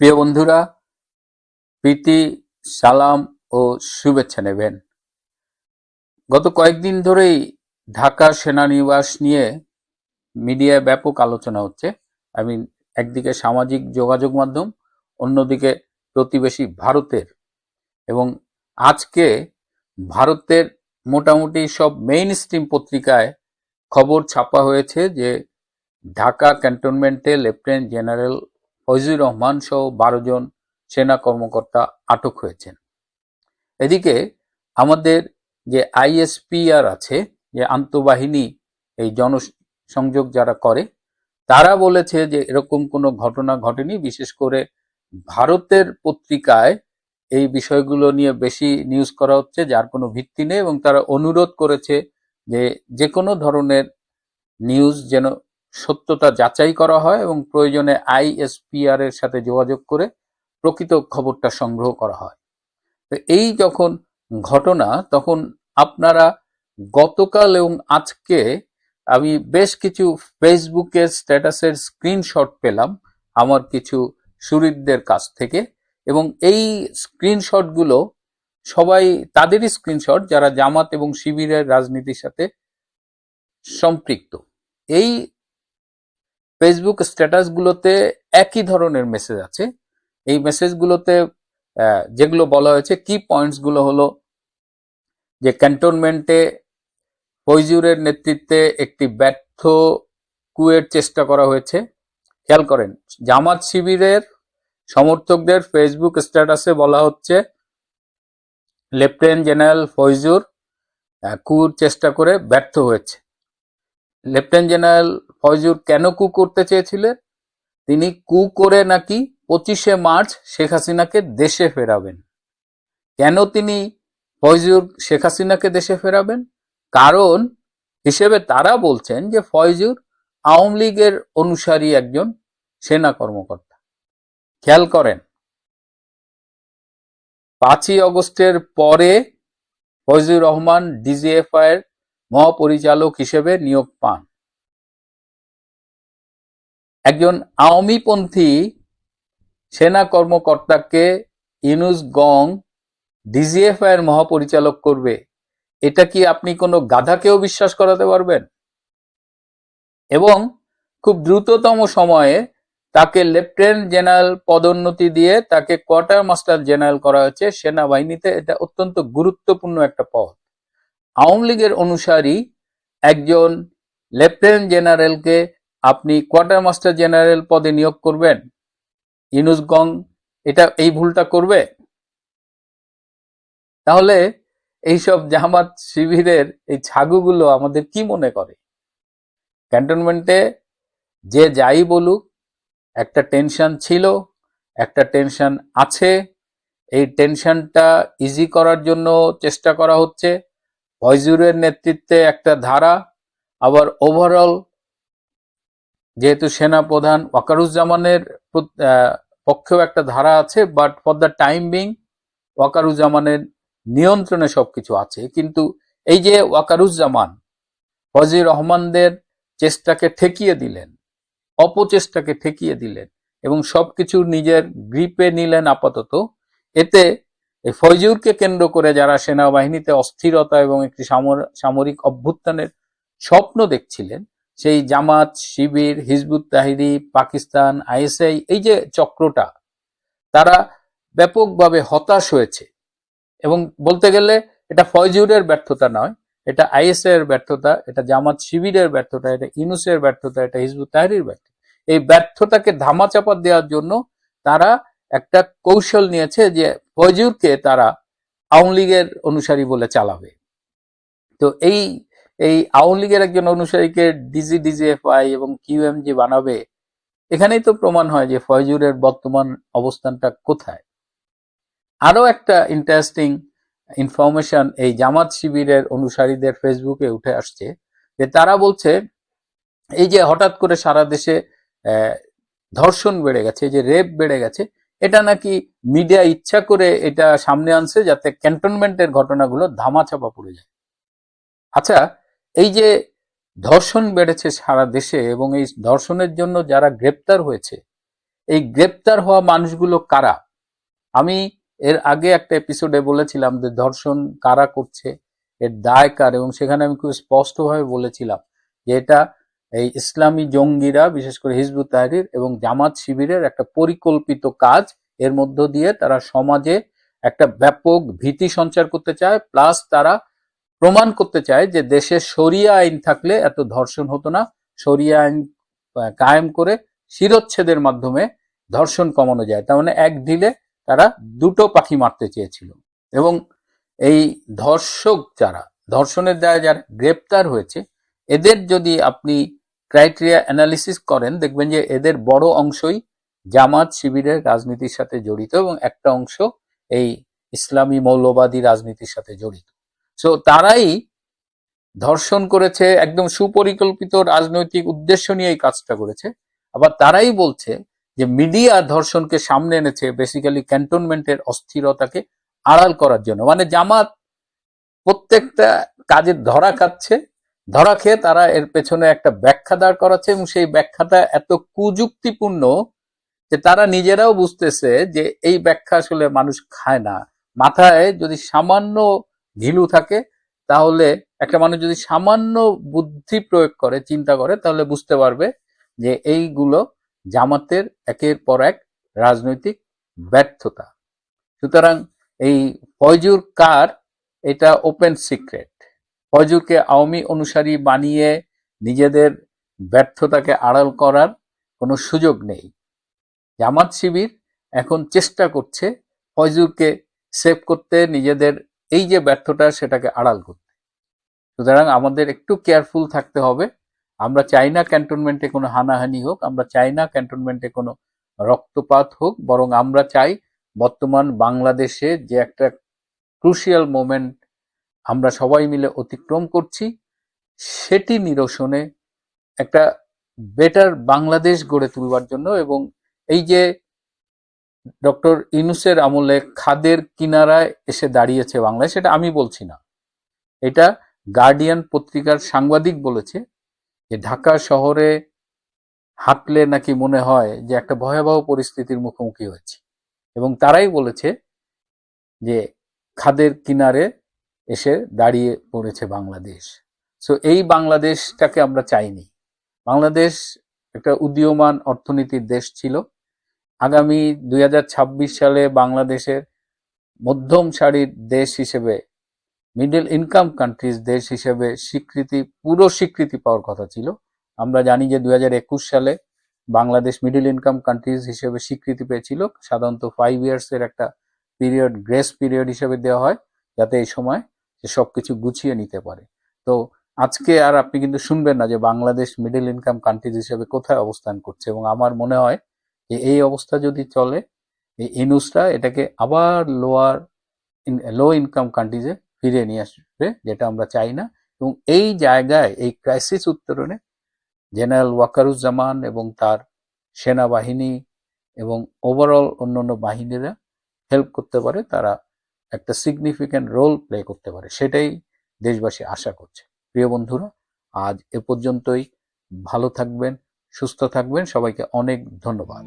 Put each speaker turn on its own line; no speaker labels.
প্রিয় বন্ধুরা, প্রীতি, সালাম ও শুভেচ্ছা নেবেন। গত কয়েকদিন ধরেই ঢাকা সেনানিবাস নিয়ে মিডিয়ায় ব্যাপক আলোচনা হচ্ছে। আমি একদিকে সামাজিক যোগাযোগ মাধ্যম, অন্যদিকে প্রতিবেশী ভারতের। এবং আজকে ভারতের মোটামুটি সব মেইন স্ট্রিম পত্রিকায় খবর ছাপা হয়েছে যে ঢাকা ক্যান্টনমেন্টে লেফটেন্যান্ট জেনারেল ফয়জুর রহমান সহ বারো জন সেনা কর্মকর্তা আটক হয়েছেন। এদিকে আমাদের যে আইএসপিআর আছে, যে আন্তঃবাহিনী, এই জনসংযোগ যারা করে, তারা বলেছে যে এরকম কোনো ঘটনা ঘটেনি। বিশেষ করে ভারতের পত্রিকায় এই বিষয়গুলো নিয়ে বেশি নিউজ করা হচ্ছে, যার কোনো ভিত্তি নেই এবং তারা অনুরোধ করেছে যে যে কোনো ধরনের নিউজ যেন সত্যতা যাচাই করা হয় এবং প্রয়োজনে আইএসপিআর এর সাথে যোগাযোগ করে প্রকৃত খবরটা সংগ্রহ করা হয়। তো এই যখন ঘটনা, তখন আপনারা গতকাল এবং আজকে আমি বেশ কিছু ফেসবুকের স্ট্যাটাসের স্ক্রিনশট পেলাম আমার কিছু সুরিদদের কাছ থেকে এবং এই স্ক্রিনশটগুলো সবাই তাদেরই স্ক্রিনশট যারা জামাত এবং শিবিরের রাজনীতির সাথে সম্পৃক্ত। এই ফেসবুক স্ট্যাটাসগুলোতে একই ধরনের মেসেজ আছে। এই মেসেজগুলোতে যেগুলো বলা হয়েছে কি পয়েন্টসগুলো হলো যে ক্যান্টনমেন্টে ফৈজুরের নেতৃত্বে একটি ব্যর্থ কুয়ের চেষ্টা করা হয়েছে। খেয়াল করেন, জামাত শিবিরের সমর্থকদের ফেসবুক স্ট্যাটাসে বলা হচ্ছে লেফটেন্যান্ট জেনারেল ফৈজুর কুর চেষ্টা করে ব্যর্থ হয়েছে। লেফটেন্যান্ট জেনারেল ফয়জুর কেন কু করতে চেয়েছিলেন? তিনি কু করে নাকি পঁচিশে মার্চ শেখ হাসিনাকে দেশে ফেরাবেন। কেন তিনি ফয়জুর শেখ হাসিনাকে দেশে ফেরাবেন? কারণ হিসেবে তারা বলছেন যে ফয়জুর আওয়ামী লীগের অনুসারী একজন সেনা কর্মকর্তা। খেয়াল করেন, পাঁচই অগস্টের পরে ফয়জুর রহমান ডিজিএফআই এর মহাপরিচালক হিসেবে নিয়োগ পান। একজন আওয়ামীপন্থী সেনা কর্মকর্তাকে ইনুস গং ডিজিএফআই এর মহাপরিচালক করবে। এটা কি আপনি কোনো গাধাকেও বিশ্বাস করাতে পারবেন? এবং খুব দ্রুততম সময়ে তাকে লেফটেন্যান্ট জেনারেল পদোন্নতি দিয়ে তাকে কোয়ার্টার মাস্টার জেনারেল করা হয়েছে সেনাবাহিনীতে। এটা অত্যন্ত গুরুত্বপূর্ণ একটা পদ। আওয়ামী লীগের অনুসারী একজন লেফটেন্যান্ট জেনারেলকে আপনি কোয়ার্টার মাস্টার জেনারেল পদে নিয়োগ করবেন। ইনুস গং, এটা এই ভুলটা করবে? তাহলে এইসব জামাত শিবিরের এই ছাগুগুলো আমাদের কি মনে করে? ক্যান্টনমেন্টে যে যাই বলুক, একটা টেনশন ছিল, একটা টেনশন আছে। এই টেনশনটা ইজি করার জন্য চেষ্টা করা হচ্ছে। ফয়জুরের নেতৃত্বে একটা ধারা, আবার ওভারঅল যেহেতু সেনা প্রধান ওয়াকারুজ্জামানের পক্ষেও একটা ধারা আছে but for the time being ওয়াকারুজ্জামানের নিয়ন্ত্রণে সবকিছু আছে। কিন্তু এই যে ওয়াকারুজ্জামান, ফজির রহমানদের চেষ্টাকে ঠেকিয়ে দিলেন, অপচেষ্টাকে ঠেকিয়ে দিলেন এবং সবকিছু নিজের গ্রিপে নিলেন আপাতত, এতে ফয়জুরকে কেন্দ্র করে যারা সেনাবাহিনীতে অস্থিরতা এবং একটি সামর- সামরিক অভ্যুত্থানের স্বপ্ন দেখছিলেন সেই জামাত, শিবির, হিজবুত তাহিরি, পাকিস্তান, আইএসআই, এই যে চক্রটা, তারা ব্যাপকভাবে হতাশ হয়েছে। এবং বলতে গেলে এটা ফয়জুরের ব্যর্থতা নয়, এটা আইএসআই এর ব্যর্থতা, এটা জামাত শিবিরের ব্যর্থতা, এটা ইনুসের ব্যর্থতা, এটা হিজবুত তাহরির ব্যর্থতা। এই ব্যর্থতাকে ধামাচাপা দেওয়ার জন্য তারা একটা কৌশল নিয়েছে যে ফয়জুরকে তারা আওয়ামী লীগের অনুসারী বলে চালাবে। তো এই এই আওয়ামী লীগের একজন অনুসারীকে ডিজি, ডিজিএফআই এবং কিউএমজি বানাবে, এখানেই তো প্রমাণ হয় যে ফয়জুরের বর্তমান অবস্থানটা কোথায়। আরও একটা ইন্টারেস্টিং ইনফরমেশন এই জামাত শিবিরের অনুসারীদের ফেসবুকে উঠে আসছে, যে তারা বলছে, এই যে হঠাৎ করে সারা দেশে ধর্ষণ বেড়ে গেছে যে রেপ বেড়ে গেছে, এটা নাকি মিডিয়া ইচ্ছা করে এটা সামনে আনছে যাতে ক্যান্টনমেন্টের ঘটনাগুলো ধামাচাপা পড়ে যায়। আচ্ছা এই যে ধর্ষণ বেড়েছে সারা দেশে এবং এই ধর্ষণের জন্য যারা গ্রেপ্তার হয়েছে, এই গ্রেপ্তার হওয়া মানুষগুলো কারা? আমি এর আগে একটা এপিসোডে বলেছিলাম যে ধর্ষণ কারা করছে, এর দায় কার এবং সেখানে আমি খুব স্পষ্টভাবে বলেছিলাম যে এটা এই ইসলামী জঙ্গিরা, বিশেষ করে হিজবুত তাহরির এবং জামাত শিবিরের একটা পরিকল্পিত কাজ। এর মধ্য দিয়ে তারা সমাজে একটা ব্যাপক ভীতি সঞ্চার করতে চায়, প্লাস তারা প্রমাণ করতে চায় যে দেশে শরিয়া আইন থাকলে এত ধর্ষণ হতো না। শরিয়া আইন কায়েম করে শিরোচ্ছেদের মাধ্যমে ধর্ষণ কমানো যায়। তার মানে এক ঢিলে তারা দুটো পাখি মারতে চেয়েছিল। এবং এই ধর্ষক যারা, ধর্ষণের দায়ে যারা গ্রেপ্তার হয়েছে, এদের যদি আপনি ক্রাইটেরিয়া অ্যানালিসিস করেন, দেখবেন যে এদের বড় অংশই জামাত শিবিরের রাজনীতির সাথে জড়িত এবং একটা অংশ এই ইসলামী মৌলবাদী রাজনীতির সাথে জড়িত। সো তারাই ধর্ষণ করেছে, একদম সুপরিকল্পিত রাজনৈতিক উদ্দেশ্য নিয়ে এই কাজটা করেছে। আবার তারাই বলছে যে মিডিয়া ধর্ষণকে সামনে এনেছে বেসিক্যালি ক্যান্টনমেন্টের অস্থিরতাকে আড়াল করার জন্য। মানে জামাত প্রত্যেকটা কাজে ধরা খাচ্ছে, ধরা খেয়ে তারা এর পেছনে একটা ব্যাখ্যা দাঁড় করাচ্ছে এবং সেই ব্যাখ্যাটা এত কুযুক্তিপূর্ণ যে তারা নিজেরাও বুঝতেছে যে এই ব্যাখ্যা আসলে মানুষ খায় না। মাথায় যদি সামান্য ঘিলু থাকে, তাহলে একটা মানুষ যদি সামান্য বুদ্ধি প্রয়োগ করে, চিন্তা করে, তাহলে বুঝতে পারবে যে এইগুলো জামাতের একের পর এক রাজনৈতিক ব্যর্থতা। সুতরাং এই ফয়জুর কার, এটা ওপেন সিক্রেট ফয়জুরকে আওয়ামী অনুসারী বানিয়ে নিজেদের ব্যর্থতাকে আড়াল করার কোনো সুযোগ নেই। জামাত শিবির এখন চেষ্টা করছে ফয়জুরকে সেভ করতে, নিজেদের এই যে ব্যর্থতা, সেটাকে আড়াল করতে। সুতরাং আমাদের একটু কেয়ারফুল থাকতে হবে। আমরা চাই না ক্যান্টনমেন্টে কোনো হানাহানি হোক, আমরা চাই না ক্যান্টনমেন্টে কোনো রক্তপাত হোক, বরং আমরা চাই বর্তমান বাংলাদেশে যে একটা ক্রুশিয়াল মোমেন্ট আমরা সবাই মিলে অতিক্রম করছি, সেটি নিরসনে একটা বেটার বাংলাদেশ গড়ে তুলবার জন্য এবং এই যে ডক্টর ইনুসের আমলে খাদের কিনারায় এসে দাঁড়িয়েছে বাংলায়, সেটা আমি বলছি না। এটা গার্ডিয়ান পত্রিকার সাংবাদিক বলেছে যে ঢাকা শহরে হাঁটলে নাকি মনে হয় যে একটা ভয়াবহ পরিস্থিতির মুখোমুখি হয়েছে। এবং তারাই বলেছে যে খাদের কিনারে এসে দাঁড়িয়ে পড়েছে বাংলাদেশ। সো এই বাংলাদেশটাকে আমরা চাইনি। বাংলাদেশ একটা উদীয়মান অর্থনীতির দেশ ছিল। আগামী দুই হাজার ছাব্বিশ সালে বাংলাদেশের মধ্যম সারির দেশ হিসেবে মিডল ইনকাম কান্ট্রিজ দেশ হিসেবে স্বীকৃতি, পুরো স্বীকৃতি পাওয়ার কথা ছিল। আমরা জানি যে দুই হাজার একুশ সালে বাংলাদেশ মিডল ইনকাম কান্ট্রিজ হিসেবে স্বীকৃতি পেয়েছিল। সাধারণত ফাইভ ইয়ার্স এর একটা পিরিয়ড গ্রেস পিরিয়ড হিসেবে দেওয়া হয়, যাতে এই সময় সে সব কিছু গুছিয়ে নিতে পারে। তো আজকে আর আপনি কিন্তু শুনবেন না যে বাংলাদেশ মিডল ইনকাম কান্ট্রিজ হিসেবে কোথায় অবস্থান করছে। এবং আমার মনে হয় এই অবস্থা যদি চলে, এই ইনুসটা এটাকে আবার লোয়ার লো ইনকাম কান্ট্রিজে ফিরিয়ে নিয়ে আসবে, যেটা আমরা চাই না। এবং এই জায়গায়, এই ক্রাইসিস উত্তরণে জেনারেল ওয়াকারুজ্জামান এবং তার সেনাবাহিনী এবং ওভারঅল অন্যান্য বাহিনীরা হেল্প করতে পারে, তারা একটা সিগনিফিক্যান্ট রোল প্লে করতে পারে, সেটাই দেশবাসী আশা করছে। প্রিয় বন্ধুরা, আজ এ পর্যন্তই। ভালো থাকবেন সুস্থ থাকবেন। সবাইকে অনেক ধন্যবাদ।